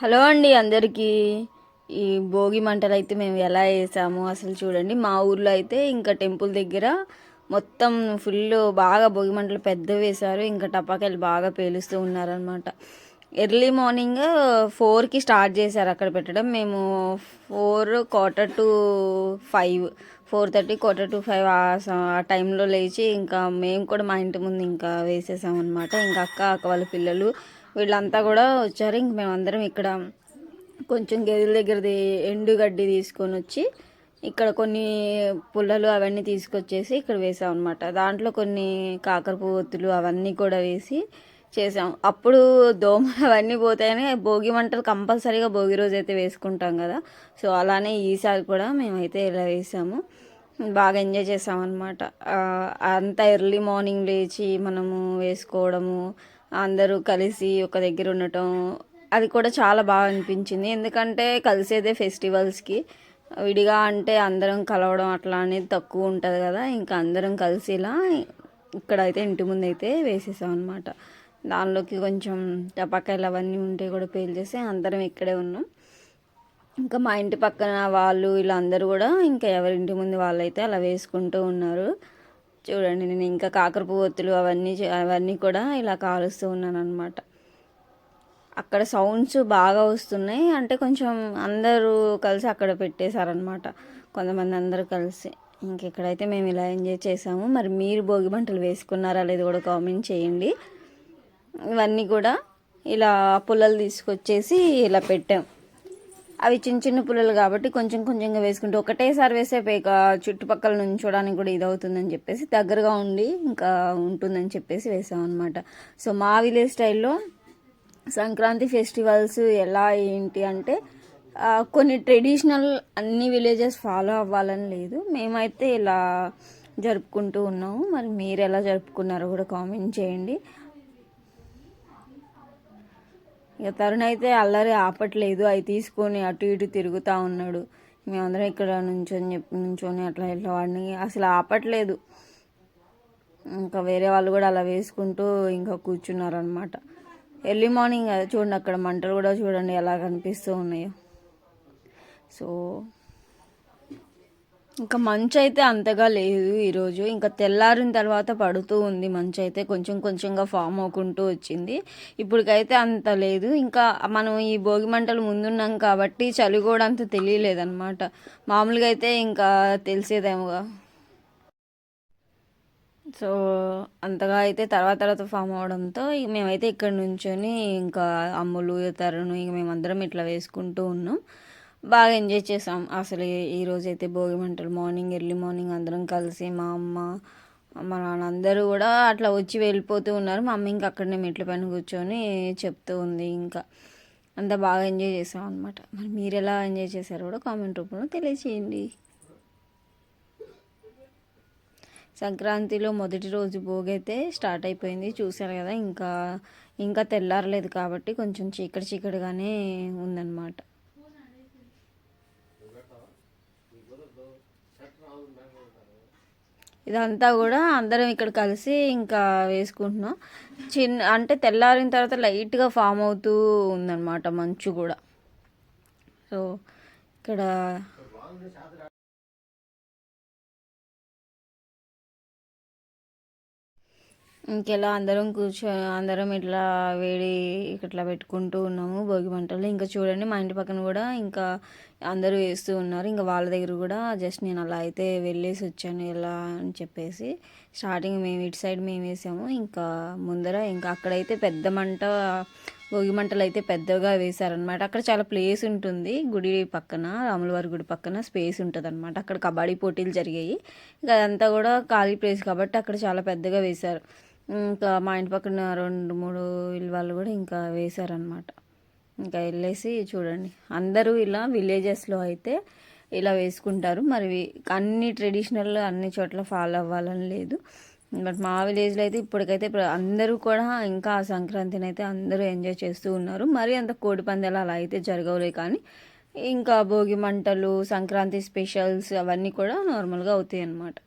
Hello అండి అందరికీ. ఈ భోగి మంటలు అయితే మేము ఎలా వేసాము అసలు చూడండి. మా ఊర్లో అయితే ఇంకా టెంపుల్ దగ్గర మొత్తం ఫుల్ బాగా భోగి మంటలు పెద్ద వేశారు. ఇంకా టపాకాయలు బాగా పేలుస్తూ ఉన్నారనమాట ఎర్లీ మార్నింగ్ ఫోర్కి స్టార్ట్ చేశారు అక్కడ పెట్టడం. మేము four quarter to five four thirty quarter to five ఆ టైంలో లేచి ఇంకా మేము కూడా మా ఇంటి ముందు ఇంకా వేసేసామన్నమాట. ఇంకా అక్క అక్క వాళ్ళ పిల్లలు వీళ్ళంతా కూడా వచ్చారు. ఇంక మేమందరం ఇక్కడ కొంచెం గెదెల దగ్గరది ఎండు గడ్డి తీసుకొని వచ్చి ఇక్కడ కొన్ని పుల్లలు అవన్నీ తీసుకొచ్చేసి ఇక్కడ వేసాం అనమాట దాంట్లో కొన్ని కాకర పువ్వొత్తులు అవన్నీ కూడా వేసి చేసాం. అప్పుడు దోమలు అవన్నీ పోతాయని భోగి మంటలు కంపల్సరీగా భోగి రోజు అయితే వేసుకుంటాం కదా. సో అలానే ఈసారి కూడా మేమైతే ఇలా వేసాము. బాగా ఎంజాయ్ చేసామన్నమాట అంత ఎర్లీ మార్నింగ్ లేచి మనము వేసుకోవడము అందరూ కలిసి ఒక దగ్గర ఉండటం అది కూడా చాలా బాగా అనిపించింది. ఎందుకంటే కలిసేదే ఫెస్టివల్స్కి. విడిగా అంటే అందరం కలవడం అట్లా అనేది తక్కువ ఉంటుంది కదా. ఇంకా అందరం కలిసి ఇలా ఇక్కడైతే ఇంటి ముందు అయితే వేసేసాం అనమాట దానిలోకి కొంచెం టపాకాయలు అవన్నీ ఉంటే కూడా పేల్చేసి అందరం ఇక్కడే ఉన్నాం. ఇంకా మా ఇంటి పక్కన వాళ్ళు ఇలా అందరూ కూడా ఇంకా ఎవరింటి ముందు వాళ్ళైతే అలా వేసుకుంటూ ఉన్నారు. చూడండి నేను ఇంకా కాకర పువ్వొత్తులు అవన్నీ అవన్నీ కూడా ఇలా కాలుస్తూ ఉన్నాను అనమాట అక్కడ సౌండ్స్ బాగా వస్తున్నాయి. అంటే కొంచెం అందరూ కలిసి అక్కడ పెట్టేశారనమాట కొంతమంది అందరూ కలిసి. ఇంకెక్కడైతే మేము ఇలా ఎంజాయ్ చేసాము. మరి మీరు భోగి మంటలు వేసుకున్నారా లేదు కూడా కామెంట్ చేయండి. ఇవన్నీ కూడా ఇలా పుల్లలు తీసుకొచ్చేసి ఇలా పెట్టాం. అవి చిన్న చిన్న పుల్లలు కాబట్టి కొంచెం కొంచెంగా వేసుకుంటూ ఒకటేసారి వేసే పేక చుట్టుపక్కల నుంచోడానికి కూడా ఇది అవుతుందని చెప్పేసి దగ్గరగా ఉండి ఇంకా ఉంటుందని చెప్పేసి వేసామన్నమాట సో మా విలేజ్ స్టైల్లో సంక్రాంతి ఫెస్టివల్స్ ఎలా ఏంటి అంటే కొన్ని ట్రెడిషనల్ అన్ని విలేజెస్ ఫాలో అవ్వాలని లేదు. మేమైతే ఇలా జరుపుకుంటూ ఉన్నాము. మరి మీరు ఎలా జరుపుకున్నారో కూడా కామెంట్ చేయండి. ఇక తరుణ్ అయితే అల్లరి ఆపట్లేదు. అవి తీసుకొని అటు ఇటు తిరుగుతూ ఉన్నాడు. మేమందరం ఇక్కడ నుంచొని చెప్పి నుంచొని అట్లా ఇట్లా వాడిని. అసలు ఆపట్లేదు. ఇంకా వేరే వాళ్ళు కూడా అలా వేసుకుంటూ ఇంకా కూర్చున్నారనమాట ఎర్లీ మార్నింగ్ చూడండి అక్కడ మంటలు కూడా చూడండి ఎలా కనిపిస్తూ ఉన్నాయో. సో ఇంకా మంచు అయితే అంతగా లేదు ఈరోజు. ఇంకా తెల్లారిన తర్వాత పడుతూ ఉంది. మంచు అయితే కొంచెం కొంచెంగా ఫామ్ అవ్వకుంటూ వచ్చింది. ఇప్పటికైతే అంత లేదు. ఇంకా మనం ఈ భోగి మంటలు ముందున్నాం కాబట్టి చలి కూడా అంత తెలియలేదన్నమాట. మామూలుగా అయితే ఇంకా తెలిసేదేమోగా. సో అంతగా అయితే తర్వాత తర్వాత ఫామ్ అవడంతో మేమైతే ఇక్కడ నుంచొని ఇంకా అమ్ములు తరుణు ఇక మేమందరం ఇట్లా వేసుకుంటూ ఉన్నాం. బాగా ఎంజాయ్ చేసాం. అసలు ఈరోజు అయితే భోగి మంటలు మార్నింగ్ ఎర్లీ మార్నింగ్ అందరం కలిసి మా అమ్మ మా నాన్న అందరూ కూడా అట్లా వచ్చి వెళ్ళిపోతూ ఉన్నారు. మా అమ్మ ఇంకా అక్కడనే మెట్ల పైన కూర్చొని చెప్తూ ఉంది ఇంకా. అంతా బాగా ఎంజాయ్ చేసాం అనమాట మరి మీరు ఎలా ఎంజాయ్ చేశారో కూడా కామెంట్ రూపంలో తెలియచేయండి. సంక్రాంతిలో మొదటి రోజు భోగి అయితే స్టార్ట్ అయిపోయింది. చూశారు కదా ఇంకా ఇంకా తెల్లారలేదు కాబట్టి కొంచెం చీకటి చీకటిగానే ఉందన్నమాట. ఇదంతా కూడా అందరం ఇక్కడ కలిసి ఇంకా వేసుకుంటున్నాం. చిన్న అంటే తెల్లారిన తర్వాత లైట్గా ఫామ్ అవుతూ ఉందన్నమాట మంచు కూడా. సో ఇక్కడ ఇంకెలా అందరం కూర్చో అందరం ఇట్లా వేడి ఇట్లా పెట్టుకుంటూ ఉన్నాము భోగి మంటలు ఇంకా చూడండి మా ఇంటి పక్కన కూడా ఇంకా అందరూ వేస్తూ ఉన్నారు. ఇంకా వాళ్ళ దగ్గర కూడా జస్ట్ నేను అలా అయితే వెళ్ళేసి వచ్చాను ఎలా అని చెప్పేసి. స్టార్టింగ్ మేము ఇటు సైడ్ మేము వేసాము. ఇంకా ముందర ఇంకా అక్కడైతే పెద్ద మంట భోగి మంటలు అయితే పెద్దగా వేశారనమాట అక్కడ చాలా ప్లేస్ ఉంటుంది గుడి పక్కన రాములవారి గుడి పక్కన స్పేస్ ఉంటుంది అనమాట అక్కడ కబడ్డీ పోటీలు జరిగాయి. ఇంకా అదంతా కూడా ఖాళీ ప్లేస్ కాబట్టి అక్కడ చాలా పెద్దగా వేశారు. ఇంకా మా ఇంటి పక్కన రెండు మూడు ఇల్లు వాళ్ళు కూడా ఇంకా వేశారనమాట ఇంకా వెళ్ళేసి చూడండి. అందరూ ఇలా విలేజెస్లో అయితే ఇలా వేసుకుంటారు. మరి అన్ని ట్రెడిషనల్ అన్ని చోట్ల ఫాలో అవ్వాలని లేదు. బట్ మా విలేజ్లో అయితే ఇప్పటికైతే అందరూ కూడా ఇంకా ఆ సంక్రాంతిని అయితే అందరూ ఎంజాయ్ చేస్తూ ఉన్నారు. మరి అంత కోడి పందాలు అలా అయితే జరగవులే కానీ ఇంకా భోగి మంటలు సంక్రాంతి స్పెషల్స్ అవన్నీ కూడా నార్మల్గా అవుతాయి అన్నమాట